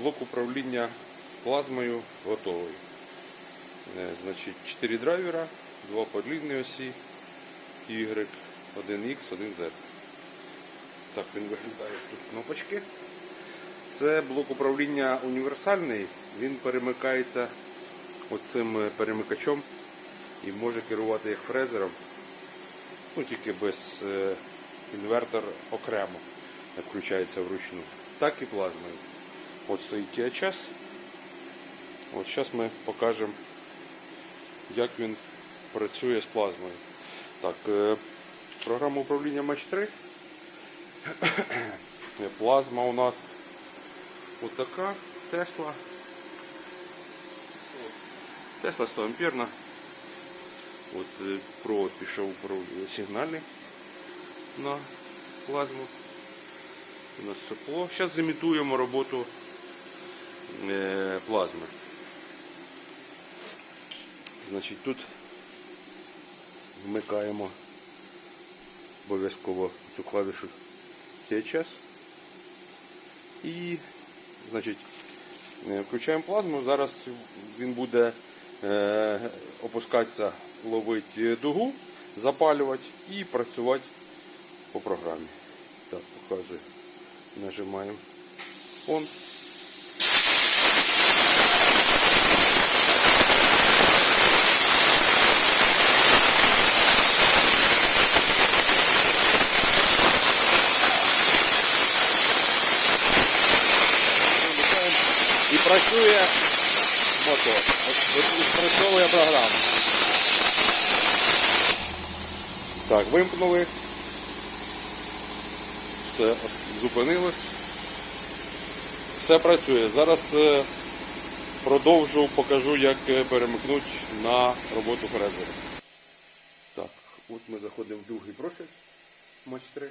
Блок управління плазмою готовий. Е, Значить, 4 драйвера, 2 подлінні осі, Y, 1X, 1Z. Так він виглядає тут кнопочки. Це блок управління універсальний, він перемикається оцим е, перемикачом і може керувати як фрезером, ну тільки без е, інвертор окремо включається вручну, так і плазмою. От стоїть THS. От зараз ми покажемо, як він працює з плазмою. Так, е, програма управління Match 3. Плазма у нас отака Тесла. Тесла 100 амперна. От е, провод пішов сигнальний на плазму. У нас сопло. Зараз зімітуємо роботу е, плазми. Значить, тут вмикаємо обов'язково цю клавішу THS. І, значить, е, включаємо плазму. Зараз він буде е, опускатися, ловити дугу, запалювати і працювати по програмі. Так, показую. Нажимаємо on. І працює мотор. Відпрацьовує програма. Так, вимкнули. Все, зупинилось. Все працює. Зараз е, продовжу, покажу, як е, перемикнути на роботу фрезера. Так, от ми заходимо в другий профіль Матч 3.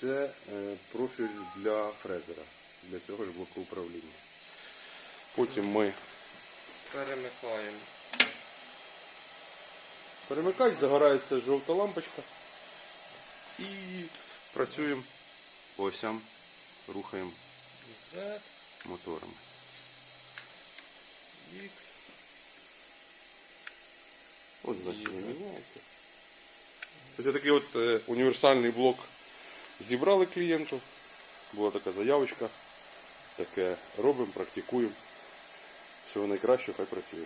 Це е, профіль для фрезера, для цього ж блоку управління. Потім ми Перемикаємо. перемикач, загорається жовта лампочка і працюємо по осям, рухаємо Z, моторами. X. От значення міняється. Ось такий от е, універсальний блок зібрали клієнту. Була така заявочка. Таке робимо, практикуємо. Всього найкращого, хай працює.